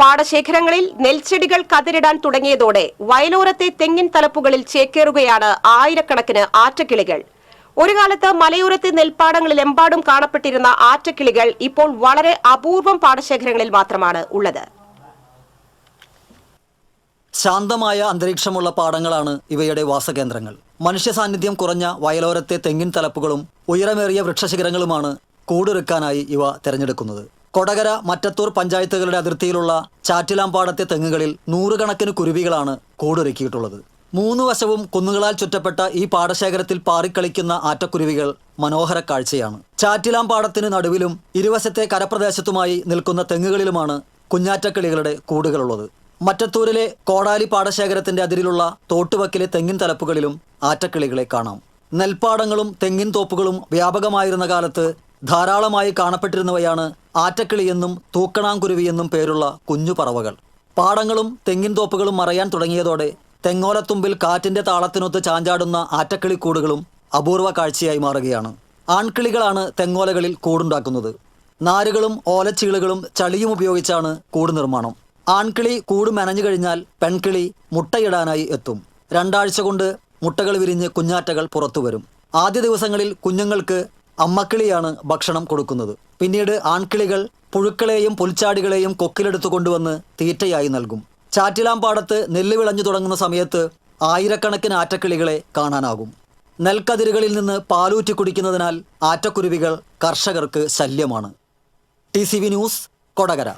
പാടശേഖരങ്ങളിൽ നെൽച്ചെടികൾ കതിരിടാൻ തുടങ്ങിയതോടെ വയലോരത്തെ തെങ്ങിൻ തലപ്പുകളിൽ ചേക്കേറുകയാണ് ആയിരക്കണക്കിന് ആറ്റക്കിളികൾ. ഒരു കാലത്ത് മലയോരത്തെ നെൽപ്പാടങ്ങളിലെമ്പാടും കാണപ്പെട്ടിരുന്ന ആറ്റക്കിളികൾ ഇപ്പോൾ വളരെ അപൂർവം പാടശേഖരങ്ങളിൽ മാത്രമാണ് ഉള്ളത്. ശാന്തമായ അന്തരീക്ഷമുള്ള പാടങ്ങളാണ് ഇവയുടെ വാസകേന്ദ്രങ്ങൾ. മനുഷ്യ സാന്നിധ്യം കുറഞ്ഞ വയലോരത്തെ തെങ്ങിൻ തലപ്പുകളും ഉയരമേറിയ വൃക്ഷശിഖരങ്ങളുമാണ് കൂടൊരുക്കാനായി ഇവ തിരഞ്ഞെടുക്കുന്നത്. കൊടകര മറ്റത്തൂർ പഞ്ചായത്തുകളുടെ അതിർത്തിയിലുള്ള ചാറ്റിലാമ്പാടത്തെ തെങ്ങുകളിൽ നൂറുകണക്കിന് കുരുവികളാണ് കൂടൊരുക്കിയിട്ടുള്ളത്. മൂന്ന് വശവും കുന്നുകളാൽ ചുറ്റപ്പെട്ട ഈ പാടശേഖരത്തിൽ പാറിക്കളിക്കുന്ന ആറ്റക്കുരുവികൾ മനോഹര കാഴ്ചയാണ്. ചാറ്റിലാമ്പാടത്തിന് നടുവിലും ഇരുവശത്തെ കരപ്രദേശത്തുമായി നിൽക്കുന്ന തെങ്ങുകളിലുമാണ് കുഞ്ഞാറ്റക്കിളികളുടെ കൂടുകളുള്ളത്. മറ്റത്തൂരിലെ കോടാലി പാടശേഖരത്തിന്റെ അതിരിലുള്ള തോട്ടുവക്കിലെ തെങ്ങിൻ തലപ്പുകളിലും ആറ്റക്കിളികളെ കാണാം. നെൽപ്പാടങ്ങളും തെങ്ങിൻ തോപ്പുകളും വ്യാപകമായിരുന്ന കാലത്ത് ധാരാളമായി കാണപ്പെട്ടിരുന്നവയാണ് ആറ്റക്കിളിയെന്നും തൂക്കണാംകുരുവിയെന്നും പേരുള്ള കുഞ്ഞു പറവകൾ. പാടങ്ങളും തെങ്ങിൻ തോപ്പുകളും മറയാൻ തുടങ്ങിയതോടെ തെങ്ങോലത്തുമ്പിൽ കാറ്റിന്റെ താളത്തിനൊത്ത് ചാഞ്ചാടുന്ന ആറ്റക്കിളിക്കൂടുകളും അപൂർവ കാഴ്ചയായി മാറുകയാണ്. ആൺകിളികളാണ് തെങ്ങോലകളിൽ കൂടുണ്ടാക്കുന്നത്. നാരുകളും ഓലച്ചീളുകളും ചളിയും ഉപയോഗിച്ചാണ് കൂട് നിർമ്മാണം. ആൺകിളി കൂട് മെനഞ്ഞു കഴിഞ്ഞാൽ പെൺകിളി മുട്ടയിടാനായി എത്തും. രണ്ടാഴ്ച കൊണ്ട് മുട്ടകൾ വിരിഞ്ഞ് കുഞ്ഞാറ്റകൾ പുറത്തു വരും. ആദ്യ ദിവസങ്ങളിൽ കുഞ്ഞുങ്ങൾക്ക് അമ്മക്കിളിയാണ് ഭക്ഷണം കൊടുക്കുന്നത്. പിന്നീട് ആൺകിളികൾ പുഴുക്കളെയും പുൽച്ചാടികളെയും കൊക്കിലെടുത്തു കൊണ്ടുവന്ന് തീറ്റയായി നൽകും. ചാറ്റിലാമ്പാടത്ത് നെല്ല് വിളഞ്ഞു തുടങ്ങുന്ന സമയത്ത് ആയിരക്കണക്കിന് ആറ്റക്കിളികളെ കാണാനാകും. നെൽക്കതിരുകളിൽ നിന്ന് പാലൂറ്റി കുടിക്കുന്നതിനാൽ ആറ്റക്കുരുവികൾ കർഷകർക്ക് ശല്യമാണ്. T news Kodakara.